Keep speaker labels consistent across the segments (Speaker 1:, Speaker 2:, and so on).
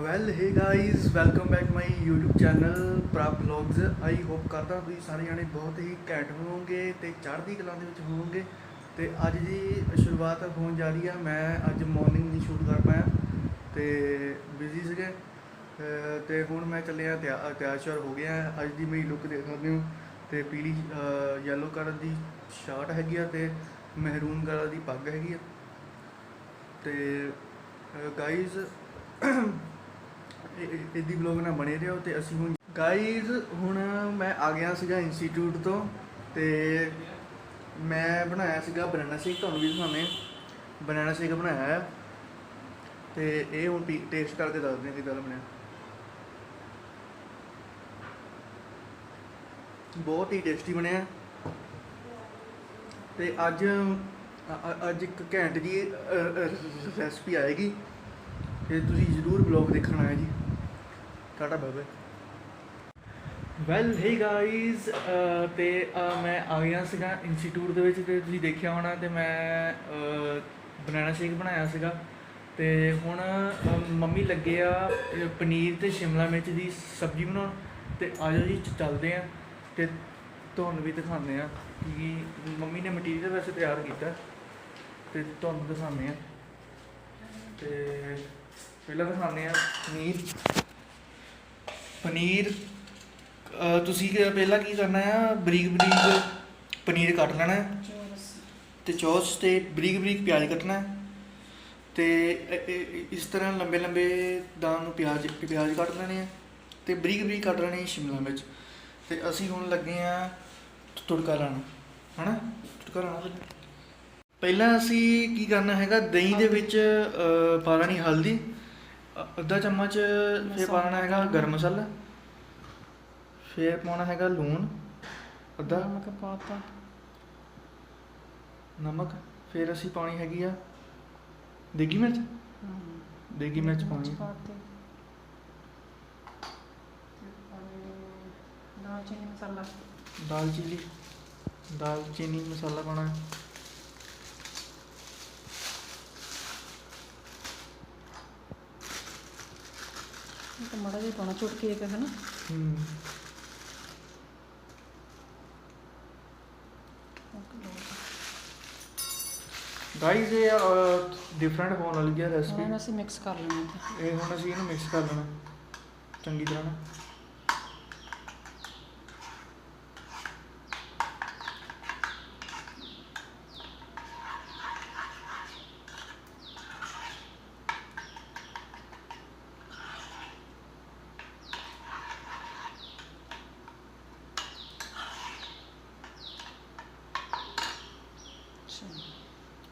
Speaker 1: Well hey guys welcome back my YouTube channel Prop Vlogs I hope ਕਰਦਾ ਤੁਸੀਂ ਸਾਰੇ ਜਾਣੇ ਬਹੁਤ ਹੀ ਘੈਂਟ ਹੋਵੋਗੇ ਤੇ ਚੜ੍ਹਦੀ ਕਲਾ ਦੇ ਵਿੱਚ ਹੋਵੋਗੇ। ਤੇ ਅੱਜ ਦੀ ਸ਼ੁਰੂਆਤ ਹੋਣ ਜਾ ਰਹੀ ਆ। ਮੈਂ ਅੱਜ ਮਾਰਨਿੰਗ ਦੀ ਸ਼ੂਟ ਕਰ ਪਾਇਆ ਤੇ ਬਿਜ਼ੀ ਸੀਗੇ। ਅਹ ਤੇ ਹੁਣ ਮੈਂ ਚੱਲਿਆ ਤਿਆ- ਤਿਆਰ ਸ਼ਿਆਰ ਹੋ ਗਿਆ। ਅੱਜ ਦੀ ਮੇਰੀ ਲੁੱਕ ਦੇਖ ਸਕਦੇ ਹੋ। ਤੇ ਪੀਲੀ ਯੈਲੋ ਕਲਰ ਦੀ ਸ਼ਰਟ ਹੈਗੀ ਆ ਤੇ ਮਹਿਰੂਨ ਕਲਰ ਦੀ ਪੱਗ ਹੈਗੀ ਆ। ਤੇ ਗਾਈਜ਼ ਇਹਦੀ ਵਲੌਗ ਨਾਲ ਬਣੇ ਰਹੋ ਤੇ ਅਸੀਂ ਹੁਣ ਗਾਈਜ਼ ਹੁਣ ਮੈਂ ਆ ਗਿਆ ਸੀਗਾ ਇੰਸਟੀਚਿਊਟ ਤੋਂ ਤੇ ਮੈਂ ਬਣਾਇਆ ਸੀਗਾ ਬਨਾਨਾ ਸ਼ੇਕ ਤੁਹਾਨੂੰ ਵੀ ਦਿਖਾਉਂਦੇ ਬਨਾਨਾ ਸ਼ੇਕ ਬਣਾਇਆ ਹੈ ਤੇ ਇਹ ਹੁਣ ਟੇਸਟ ਕਰਕੇ ਦੱਸਦੇ ਹਾਂ ਕਿਦਾਂ ਬਣਿਆ। ਬਹੁਤ ਹੀ ਟੇਸਟੀ ਬਣਿਆ। ਤੇ ਅੱਜ ਅੱਜ ਇੱਕ ਘੈਂਟ ਜੀ ਰੈਸਪੀ ਆਏਗੀ। ਤੇ ਤੁਸੀਂ ਜ਼ਰੂਰ ਬਲੌਗ ਦੇਖਣ ਆਇਆ ਜੀ। Tata bye bye. Well hey guys ਤੇ ਮੈਂ ਆ ਗਿਆ ਸੀਗਾ ਇੰਸਟੀਚਿਊਟ ਦੇ ਵਿੱਚ ਤੇ ਤੁਸੀਂ ਦੇਖਿਆ ਹੋਣਾ ਤੇ ਮੈਂ ਬਨਾਨਾ ਸ਼ੇਕ ਬਣਾਇਆ ਸੀਗਾ। ਤੇ ਹੁਣ ਮੰਮੀ ਲੱਗੇ ਆ ਪਨੀਰ ਤੇ ਸ਼ਿਮਲਾ ਮਿਰਚ ਦੀ ਸਬਜ਼ੀ ਬਣਾਉਣ। ਤੇ ਆਜੋ ਜੀ ਚੱਲਦੇ ਆ ਤੇ ਤੁਹਾਨੂੰ ਵੀ ਦਿਖਾਉਂਦੇ ਆ ਕਿ ਮੰਮੀ ਨੇ ਮਟੀਰੀਅਲ ਵੈਸੇ ਤਿਆਰ ਕੀਤਾ ਤੇ ਤੁਹਾਨੂੰ ਦਿਖਾਉਂਦੇ ਆ। ਤੇ ਪਹਿਲਾਂ ਦਿਖਾਉਂਦੇ ਆ ਪਨੀਰ। ਪਨੀਰ ਤੁਸੀਂ ਪਹਿਲਾਂ ਕੀ ਕਰਨਾ ਆ? ਬਰੀਕ ਬਰੀਕ ਪਨੀਰ ਕੱਟ ਲੈਣਾ ਹੈ। ਤੇ ਚੌਸ ਤੇ ਬਰੀਕ ਬਰੀਕ ਪਿਆਜ਼ ਕੱਟਣਾ ਹੈ। ਤੇ ਇਸ ਤਰ੍ਹਾਂ ਲੰਬੇ ਲੰਬੇ ਦਾਨ ਨੂੰ ਪਿਆਜ਼ ਪਿਆਜ਼ ਕੱਟ ਲੈਣੇ ਆ। ਤੇ ਬਰੀਕ ਬਰੀਕ ਕੱਟ ਲੈਣੇ ਸ਼ਿਮਲਾ ਮਿਰਚ। ਤੇ ਅਸੀਂ ਹੁਣ ਲੱਗੇ ਆ ਤੁੜਕਾ ਲਾਉਣ, ਹਨਾ? ਤੁੜਕਾ ਲਾਉਣਾ ਪਹਿਲਾਂ ਅਸੀਂ ਕੀ ਕਰਨਾ ਹੈਗਾ, ਦਹੀਂ ਦੇ ਵਿੱਚ ਪਾ ਲੈਣੀ ਹਲਦੀ। ਅੱਧਾ ਚਮਚ ਫਿਰ ਪਾ ਲੈਣਾ ਹੈਗਾ ਗਰਮ ਮਸਾਲਾ। ਫਿਰ ਪਾਉਣਾ ਹੈਗਾ ਲੂਣ। ਅੱਧਾ।
Speaker 2: ਨਮਕ ਪਾਤਾ।
Speaker 1: ਨਮਕ। ਫਿਰ ਅਸੀਂ ਪਾਉਣੀ ਹੈਗੀ ਆ ਦੇਗੀ ਮਿਰਚ? ਦੇਗੀ ਮਿਰਚ ਪਾਉਣੀ। ਹੈ।
Speaker 2: ਪਾਤੇ ਦਾਲਚੀਨੀ ਮਸਾਲਾ।
Speaker 1: ਦਾਲਚੀਨੀ। ਦਾਲਚੀਨੀ ਮਸਾਲਾ ਪਾਉਣਾ। ਹੈ
Speaker 2: ਇਹ ਤਾਂ ਮੜਾ ਜਿਹਾ ਪਾਉਣਾ ਚੁਟਕੀ ਇੱਕ ਹੈ ਨਾ
Speaker 1: ਹੂੰ ਗਾਈਜ਼ ਇਹ ਡਿਫਰੈਂਟ ਹੋਣ ਵਾਲੀ ਹੈ
Speaker 2: ਹੁਣ
Speaker 1: ਰੈਸਪੀ
Speaker 2: ਅਸੀਂ ਮਿਕਸ ਕਰ ਲੈਣਾ
Speaker 1: ਇਹ ਹੁਣ ਅਸੀਂ ਇਹਨੂੰ ਮਿਕਸ ਕਰ ਲੈਣਾ। ਚੰਗੀ ਤਰ੍ਹਾਂ ਨਾਲ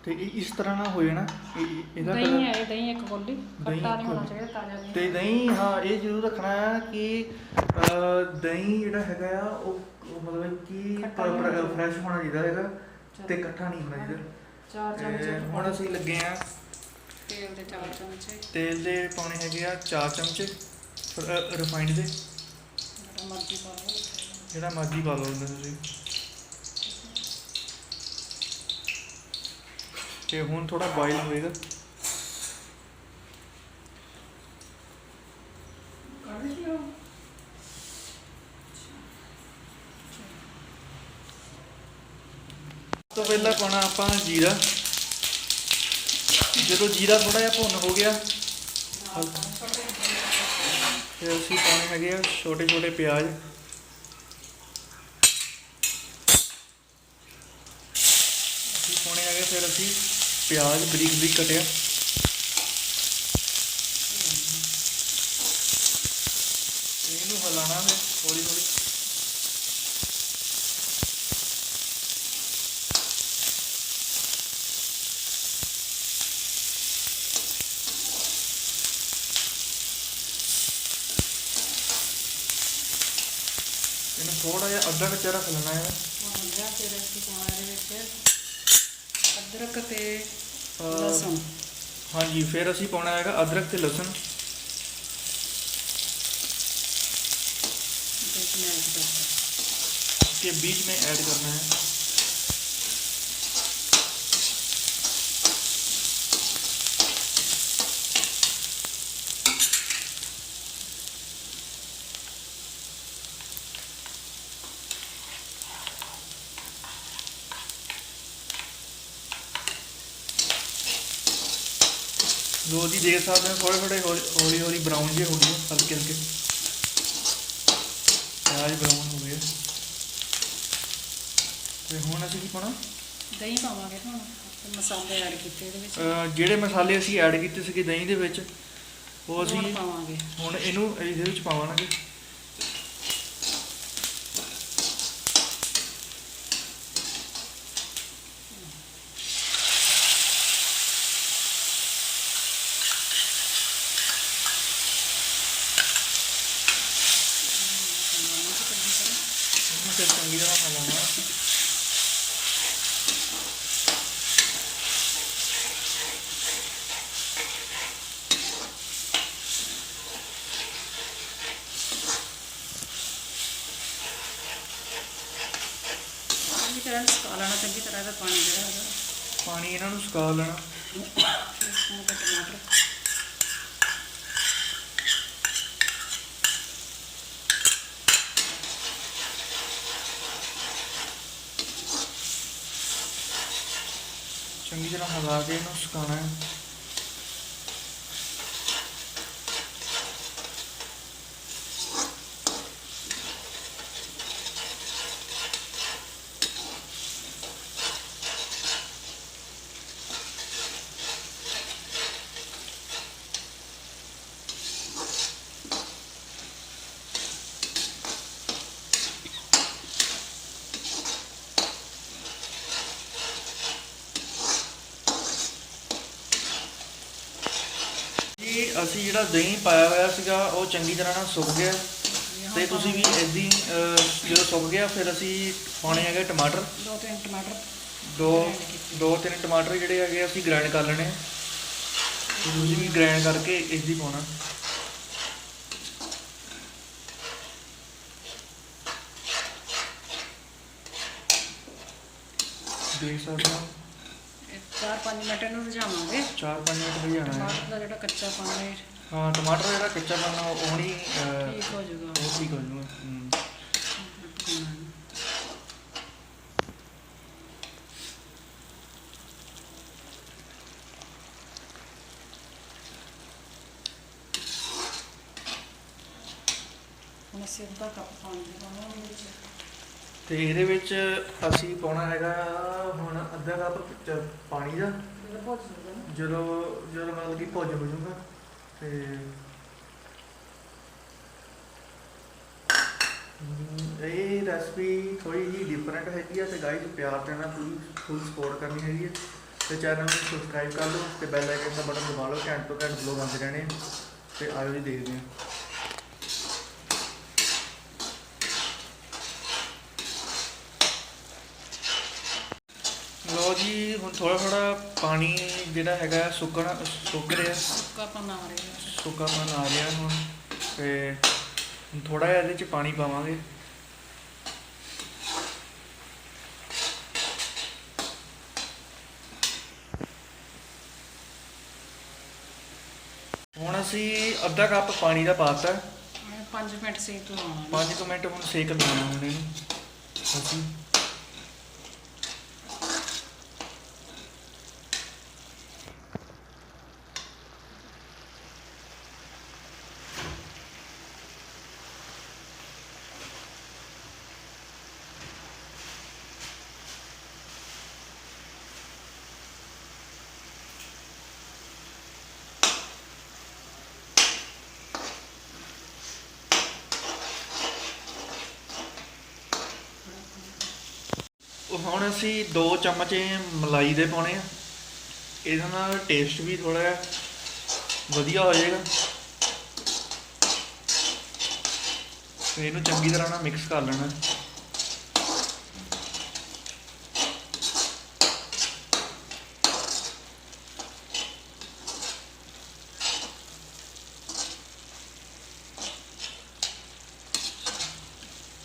Speaker 1: ਤੇ ਇਹ ਇਸ ਤਰ੍ਹਾਂ ਨਾਲ ਹੋ ਜਾਣਾ ਇਹ- ਇਹਦਾ
Speaker 2: ਦਹੀਂ
Speaker 1: colour-
Speaker 2: ਹੈ ਇਹ ਦਹੀਂ ਇੱਕ ਕੋਲੀ
Speaker 1: ਦਹੀਂ
Speaker 2: ਖੱਟਾ ਨਹੀਂ ਹੋਣਾ। ਚਾਹੀਦਾ ਤਾਜ਼ਾ ਦਹੀਂ
Speaker 1: ਤੇ ਦਹੀਂ ਹਾਂ ਇਹ ਜ਼ਰੂਰ ਰੱਖਣਾ ਹੈ ਕਿ ਅਹ, ਦਹੀਂ ਜਿਹੜਾ ਹੈਗਾ ਆ ਉਹ ਉਹ ਮਤਲਬ ਕਿ
Speaker 2: ਖੱਟਾ ਨਹੀਂ ਹੋਣਾ ਚਾਹੀਦਾ।
Speaker 1: ਫਰੈਸ਼ ਹੋਣਾ ਚਾਹੀਦਾ ਹੈਗਾ। ਤੇ ਇਕੱਠਾ ਨਹੀਂ ਹੋਣਾ ਚਾਹੀਦਾ।
Speaker 2: ਚਾਰ
Speaker 1: ਤੇ
Speaker 2: ਚਮਚ
Speaker 1: ਹੁਣ ਅਸੀਂ ਲੱਗੇ ਆ
Speaker 2: ਤੇਲ ਦੇ ਚਾਰ ਚਮਚ।
Speaker 1: ਤੇਲ ਦੇ ਪਾਉਣੇ ਹੈਗੇ ਆ 4 ਚਮਚੇ ਰਿਫਾਈਨਡ ਦੇ।
Speaker 2: ਜਿਹੜਾ ਮਰਜ਼ੀ ਪਾ ਲਓ।
Speaker 1: ਜਿਹੜਾ ਮਰਜ਼ੀ ਪਾ ਲਓ ਉਹਦੇ ਤੁਸੀਂ। ਤੇ ਹੁਣ ਥੋੜਾ ਬੋਇਲ ਹੋਏਗਾ। ਤੋਂ ਪਹਿਲਾਂ ਪਾਉਣਾ ਆਪਾਂ ਜੀਰਾ। ਜਦੋਂ ਜੀਰਾ ਥੋੜਾ ਜਿਹਾ ਭੁੰਨ ਹੋ ਗਿਆ ਫਿਰ ਅਸੀਂ ਪਾਉਣੇ ਹੈਗੇ ਆ ਛੋਟੇ ਛੋਟੇ ਪਿਆਜ਼। ਅਸੀਂ ਪਾਉਣੇ ਹੈਗੇ ਫਿਰ ਅਸੀਂ ਪਿਆਜ਼ ਬਰੀਕ ਬਰੀਕ ਕਟਿਆ। ਇਹਨੂੰ ਹਿਲਾਣਾ ਹੈ ਥੋੜੀ ਥੋੜੀ ਇਹਨੂੰ ਥੋੜਾ ਜਿਹਾ ਅੱਧਾ ਕੱਚਾ ਰੱਖ ਲੈਣਾ ਹੈ।
Speaker 2: ਹੁਣ ਗਿਆ ਫਿਰ ਅਸੀਂ ਪਾਉਣਾ ਇਹਦੇ ਵਿੱਚ। ਅਦਰਕ ਤੇ
Speaker 1: ਅਹ,
Speaker 2: ਲਸਣ
Speaker 1: ਹਾਂਜੀ ਫਿਰ ਅਸੀਂ ਪਾਉਣਾ ਹੈਗਾ ਅਦਰਕ ਤੇ ਲਸਣ
Speaker 2: ਤੇ ਮੈਸ਼ ਕਰਤਾ
Speaker 1: के बीच में ऐड करना है ਲੋ ਜੀ ਦੇਖ ਸਕਦੇ ਹੋ ਥੋੜੇ ਥੋੜੇ ਹੌਲੀ ਹੌਲੀ ਬਰਾਊਨ ਜਿਹੇ ਹੋ ਗਏ ਹਲਕੇ ਹਲਕੇ। ਪਿਆਜ਼ ਬਰਾਊਨ ਹੋ ਗਏ। ਤੇ ਹੁਣ ਅਸੀਂ ਕੀ ਪਾਉਣਾ?
Speaker 2: ਦਹੀਂ ਪਾਵਾਂਗੇ ਹੁਣ ਤੇ ਮਸਾਲੇ ਐਡ ਕੀਤੇ ਇਹਦੇ ਵਿੱਚ।
Speaker 1: ਅਹ ਜਿਹੜੇ ਮਸਾਲੇ ਅਸੀਂ ਐਡ ਕੀਤੇ ਸੀਗੇ ਦਹੀਂ ਦੇ ਵਿੱਚ ਉਹ ਅਸੀਂ
Speaker 2: ਹੁਣ ਪਾਵਾਂਗੇ।
Speaker 1: ਹੁਣ ਇਹਨੂੰ ਇਹਦੇ ਵਿੱਚ ਪਾਵਾਂਗੇ ਇਹਨੂੰ ਫਿਰ ਚੰਗੀ ਤਰ੍ਹਾਂ ਹਲਾਉਣਾ
Speaker 2: ਚੰਗੀ ਤਰ੍ਹਾਂ ਸੁਕਾ ਲੈਣਾ ਚੰਗੀ ਪਾਣੀ ਜਿਹੜਾ ਹੈਗਾ।
Speaker 1: ਪਾਣੀ ਇਹਨਾਂ ਨੂੰ ਸੁਕਾ ਲੈਣਾ।
Speaker 2: ਫਿਰ ਇਸ ਟਮਾਟਰ
Speaker 1: ਚੰਗੀ ਤਰ੍ਹਾਂ ਹਲਾ ਕੇ ਇਹਨੂੰ ਸੁਕਾਉਣਾ ਹੈ ਜੀ ਅਸੀਂ ਜਿਹੜਾ ਦਹੀਂ ਪਾਇਆ ਹੋਇਆ ਸੀਗਾ ਉਹ ਚੰਗੀ ਤਰ੍ਹਾਂ ਨਾਲ ਸੁੱਕ ਗਿਆ। ਤੇ ਤੁਸੀਂ ਵੀ ਇਦਾਂ ਜਦੋਂ ਸੁੱਕ ਗਿਆ ਫਿਰ ਅਸੀਂ ਪਾਉਣੇ ਹੈਗੇ ਟਮਾਟਰ।
Speaker 2: ਦੋ ਤਿੰਨ ਟਮਾਟਰ।
Speaker 1: ਦੋ ਤਿੰਨ ਟਮਾਟਰ ਜਿਹੜੇ ਹੈਗੇ ਅਸੀਂ ਗ੍ਰਾਈਂਡ ਕਰ ਲੈਣੇ। ਤੁਸੀਂ ਵੀ ਗ੍ਰਾਈਂਡ ਕਰਕੇ ਇਸ ਦੀ ਪਾਉਣਾ। ਦੇਖ ਸਕਦੇ ਹੋ।
Speaker 2: ਇਹ ਚਾਰ ਪੰਜ ਮਿੰਟ ਇਹਨੂੰ ਰਝਾਵਾਂਗੇ।
Speaker 1: 4-5 ਮਿੰਟ ਭਜਾਣਾ
Speaker 2: ਟਮਾਟਰ ਦਾ ਜਿਹੜਾ ਕੱਚਾ ਪਾਣੀ ਹੈ,
Speaker 1: ਹਾਂ ਟਮਾਟਰ ਜਿਹੜਾ ਕੱਚਾ ਪਾਣਾ ਉਹ ਨਹੀਂ
Speaker 2: ਠੀਕ ਹੋ ਜਾਊਗਾ।
Speaker 1: ਉਹ ਠੀਕ ਹੋ ਹਮ।
Speaker 2: ਹੁਣ ਅਸੀਂ ਅੱਧਾ ਕੱਪ ਪਾਣੀ ਪਾਵਾਂਗੇ ਵਿੱਚ।
Speaker 1: ਤੇ ਇਹਦੇ ਵਿੱਚ ਅਸੀਂ ਪਾਉਣਾ ਹੈਗਾ ਹੁਣ ਅੱਧਾ ਕੱਪ ਪਾਣੀ ਦਾ। ਜਦੋਂ ਜਦੋਂ ਮਤਲਬ ਕਿ ਭੁੱਜ ਹੋ ਜਾਊਗਾ ਤੇ ਇਹ ਰੈਸਪੀ ਥੋੜੀ ਜਿਹੀ ਡਿਫਰੈਂਟ ਹੈਗੀ ਆ, ਤੇ ਗਾਈਜ਼ ਪਿਆਰ ਦੇ ਨਾਲ ਪੂਰੀ ਫੁੱਲ ਸਪੋਰਟ ਕਰਨੀ ਹੈਗੀ ਹੈ ਤੇ ਚੈਨਲ ਨੂੰ ਸਬਸਕ੍ਰਾਈਬ ਕਰ ਲਓ, ਤੇ ਬੈਲ ਆਈਕਨ ਦਾ ਬਟਨ ਦਬਾ ਲਓ, ਘੰਟ ਤੋਂ ਘੰਟ ਬਲੌਗ ਆਉਂਦੇ ਰਹਿਣੇ ਆ। ਤੇ ਆਇਓ ਜੀ ਦੇਖਦੇ ਹਾਂ ਲੋ ਜੀ ਹੁਣ ਥੋੜਾ ਥੋੜਾ ਪਾਣੀ ਜਿਹੜਾ ਹੈਗਾ ਸੁੱਕਣਾ ਸੁੱਕ ਰਿਹਾ।
Speaker 2: ਸੁੱਕਾ ਪਨਾ ਆ ਰਿਹਾ।
Speaker 1: ਸੁੱਕਾਪਨ ਆ ਰਿਹਾ ਹੁਣ ਤੇ ਥੋੜਾ ਜਿਹਾ ਇਹਦੇ ਚ ਪਾਣੀ ਪਾਵਾਂਗੇ। ਹੁਣ ਅਸੀਂ ਅੱਧਾ ਕੱਪ ਪਾਣੀ ਦਾ ਪਾਤਾ।
Speaker 2: ਮੈਂ 5 ਮਿੰਟ ਸੇਕ ਤੋਂ ਆਉਣਾ
Speaker 1: 5 ਮਿੰਟ ਹੁਣ ਸੇਕ ਲਗਾਉਣਾ ਹੁਣ ਇਹਨੂੰ। ਅਸੀਂ ਹੁਣ ਅਸੀਂ 2 ਚਮਚ ਮਲਾਈ ਦੇ ਪਾਉਣੇ ਆ। ਇਹਦੇ ਨਾਲ ਟੇਸਟ ਵੀ ਥੋੜਾ ਜਿਹਾ ਵਧੀਆ ਹੋ ਜਾਏਗਾ। ਇਹਨੂੰ ਚੰਗੀ ਤਰ੍ਹਾਂ ਨਾਲ ਮਿਕਸ ਕਰ ਲੈਣਾ।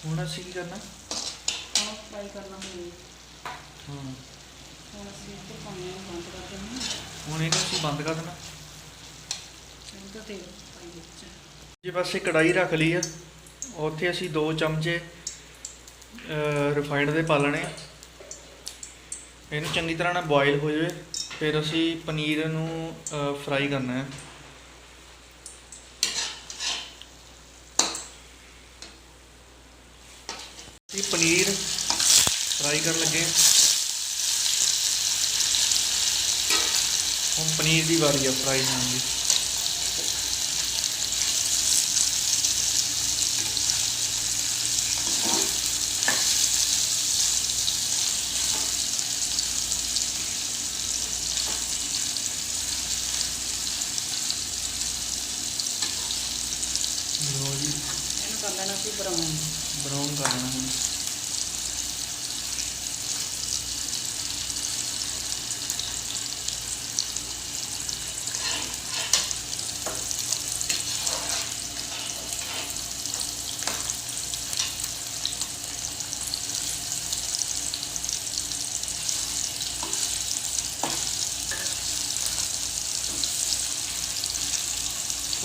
Speaker 1: ਹੁਣ ਅਸੀਂ ਕੀ ਕਰਨਾ
Speaker 2: ਹੁਣ ਫਰਾਈ ਕਰਨਾ ਹੋਵੇ
Speaker 1: ਹਾਂ
Speaker 2: ਹੁਣ ਅਸੀਂ ਇੱਥੇ ਪਾਣੀ ਨੂੰ ਬੰਦ ਕਰ ਦਿੰਦੇ ਹਾਂ
Speaker 1: ਹੁਣ ਇਹਨੂੰ ਅਸੀਂ ਬੰਦ ਕਰ ਦੇਣਾ
Speaker 2: ਇਹਨੂੰ ਤੇਲ ਪਾਈ ਵਿੱਚ।
Speaker 1: ਜੇ ਪਾਸੇ ਕੜਾਈ ਰੱਖ ਲਈ ਆ, ਉੱਥੇ ਅਸੀਂ 2 ਚਮਚੇ ਰਿਫਾਈਨਡ ਦੇ ਪਾ ਲੈਣੇ ਇਹਨੂੰ ਚੰਗੀ ਤਰ੍ਹਾਂ ਨਾਲ ਬੋਇਲ ਹੋ ਜਾਵੇ, ਫਿਰ ਅਸੀਂ ਪਨੀਰ ਨੂੰ ਫਰਾਈ ਕਰਨਾ ਹੈ ਇਹ ਪਨੀਰ ਫਰਾਈ ਕਰਨ ਲੱਗੇ ਹੁਣ ਪਨੀਰ ਦੀ ਵਾਰੀ ਆ ਫਰਾਈ ਹੋਣ ਦੀ ਲੋ ਜੀ
Speaker 2: ਇਹਨੂੰ ਕਰ ਲੈਣਾ ਸੀ ਬਰਾਊਨ
Speaker 1: ਬਰਾਊਨ ਕਰ ਲੈਣਾ ਹੁਣ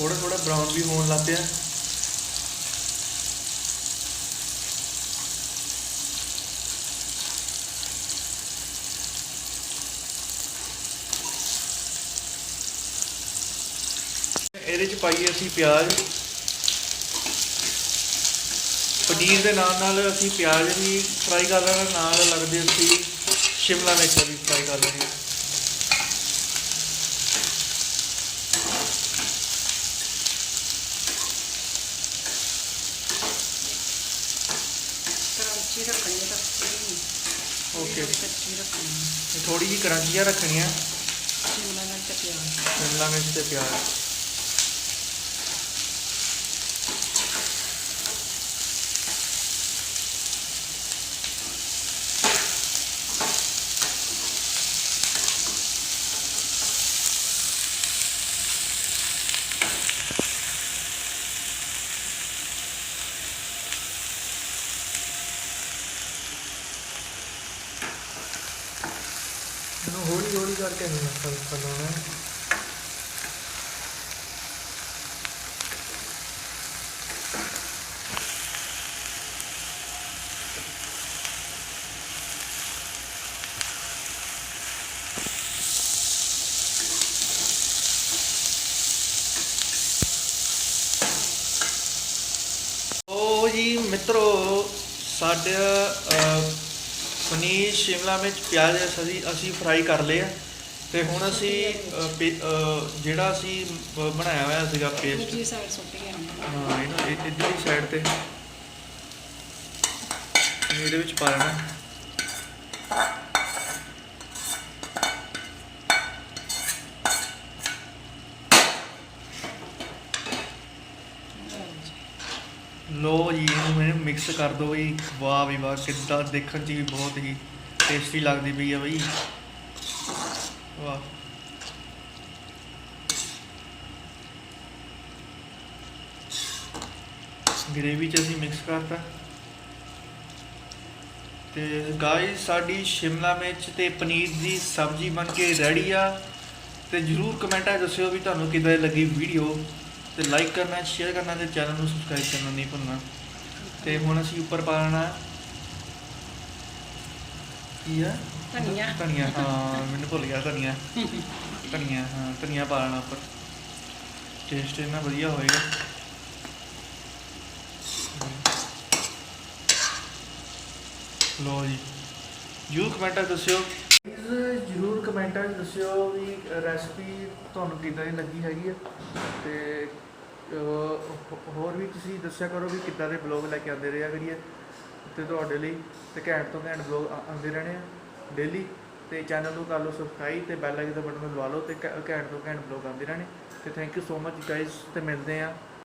Speaker 1: ਥੋੜਾ ਥੋੜਾ ਬਰਾਊਨ ਵੀ ਹੋਣ ਲੱਗ ਪਿਆ। ਇਹਦੇ ਚ ਪਾਈਏ ਅਸੀਂ ਪਿਆਜ਼। ਪਨੀਰ ਦੇ ਨਾਲ ਨਾਲ ਅਸੀਂ ਪਿਆਜ਼ ਵੀ ਫਰਾਈ ਕਰ ਲੈਣਾ, ਨਾਲ ਲੱਗਦੇ ਅਸੀਂ ਸ਼ਿਮਲਾ ਮਿਰਚ ਵੀ ਫਰਾਈ ਕਰ ਲੈਣੀ।
Speaker 2: ਕਰੰਚੀ ਰੱਖਣੀ ਹੈ ਤਾਂ ਪੂਰੀ
Speaker 1: Okay.
Speaker 2: ਕੱਚੀ ਰੱਖਣੀ ਹੈ
Speaker 1: ਥੋੜੀ ਜਿਹੀ ਕਰੰਚੀਆਂ ਰੱਖਣੀਆਂ
Speaker 2: ਸ਼ਿਮਲਾ ਮਿਰਚ ਪਿਆਜ਼
Speaker 1: ਸ਼ਿਮਲਾ ਮਿਰਚ ਹੌਲੀ ਹੌਲੀ ਕਰਕੇ ਨਹੀਂ ਮਸਾਲਾ ਹੈ ਉਹ ਜੀ ਮਿੱਤਰੋ ਸਾਡਾ ਅਹ, ਪਨੀਰ ਸ਼ਿਮਲਾ ਮਿਰਚ ਪਿਆਜ਼ ਅਸੀਂ ਅਸੀਂ ਫਰਾਈ ਕਰ ਲਏ ਆ। ਤੇ ਹੁਣ ਅਸੀਂ ਪੇ- ਜਿਹੜਾ ਅਸੀਂ ਬ- ਬਣਾਇਆ ਹੋਇਆ ਸੀਗਾ ਪੇਸਟ
Speaker 2: ਦੂਜੀ ਸਾਈਡ ਸੁੱਟ ਕੇ ਆਉਣਾ।
Speaker 1: ਹਾਂ ਇਹਨੂੰ ਇਹ- ਇੱਧਰਲੀ ਸਾਈਡ ਤੇ। ਇਹਦੇ ਵਿੱਚ ਪਾ ਲੈਣਾ। ਲੋ ਜੀ, ਇਹਨੂੰ ਮੈਨੂੰ ਮਿਕਸ ਕਰ ਦੋ ਬਈ। ਵਾਹ ਵੀ ਵਾਹ ਕਿੱਦਾਂ ਦੇਖਣ 'ਚ ਵੀ ਬਹੁਤ ਹੀ ਟੇਸਟੀ ਲੱਗਦੀ ਪਈ ਆ ਬਈ। ਵਾਹ। ਗ੍ਰੇਵੀ 'ਚ ਅਸੀਂ ਮਿਕਸ ਕਰਤਾ। ਤੇ ਗਾਇਸ ਸਾਡੀ ਸ਼ਿਮਲਾ ਮਿਰਚ ਤੇ ਪਨੀਰ ਦੀ ਸਬਜ਼ੀ ਬਣ ਕੇ ਰੈਡੀ ਆ। ਤੇ ਜਰੂਰ ਕਮੈਂਟਾਂ 'ਚ ਦੱਸਿਓ ਵੀ ਤੁਹਾਨੂੰ ਕਿੱਦਾਂ ਲੱਗੀ ਵੀਡੀਓ ਤੇ ਲਾਈਕ ਕਰਨਾ ਸ਼ੇਅਰ ਕਰਨਾ ਤੇ ਚੈਨਲ ਨੂੰ ਸਬਸਕ੍ਰਾਈਬ ਕਰਨਾ ਨਹੀਂ ਭੁੱਲਣਾ। ਤੇ ਹੁਣ ਅਸੀਂ ਉੱਪਰ ਪਾ ਲੈਣਾ। ਕੀ ਆ?
Speaker 2: ਧਨੀਆ।
Speaker 1: ਧਨੀਆ ਹਾਂ ਮੈਨੂੰ ਭੁੱਲ ਗਿਆ ਧਨੀਆ। ਧਨੀਆ ਹਾਂ ਧਨੀਆ ਪਾ ਲੈਣਾ ਉੱਪਰ। ਟੇਸਟ ਇਹਨਾਂ ਵਧੀਆ ਹੋਏਗਾ। ਲੋ ਜੀ। ਜਰੂਰ ਕਮੈਂਟਾਂ 'ਚ ਦੱਸਿਓ। ਜਰੂਰ ਕਮੈਂਟਾਂ 'ਚ ਦੱਸਿਓ ਵੀ ਰੈਸਪੀ ਤੁਹਾਨੂੰ ਕਿੱਦਾਂ ਦੀ ਲੱਗੀ ਹੈਗੀ ਆ। ਤੇ ਹੋਰ ਵੀ ਤੁਸੀਂ ਦੱਸਿਆ ਕਰੋ ਵੀ ਕਿੱਦਾਂ ਦੇ ਬਲੌਗ ਲੈ ਕੇ ਆਉਂਦੇ ਰਿਹਾ ਕਰੀਏ ਤੇ ਤੁਹਾਡੇ ਲਈ ਤੇ ਘੈਂਟ ਤੋਂ ਘੈਂਟ ਬਲੌਗ ਆਉਂਦੇ ਰਹਿਣੇ ਆ ਡੇਲੀ ਤੇ ਚੈਨਲ ਨੂੰ ਕਰ ਲਓ ਸਬਸਕ੍ਰਾਈਬ ਤੇ ਬੈਲ ਆਈਕਨ ਦਾ ਬਟਨ ਦਬਾ ਲਓ ਤੇ ਘੈ- ਘੈਂਟ ਤੋਂ ਘੈਂਟ ਬਲੌਗ ਆਉਂਦੇ ਰਹਿਣੇ। ਤੇ thank you so much guys ਤੇ ਮਿਲਦੇ ਆ।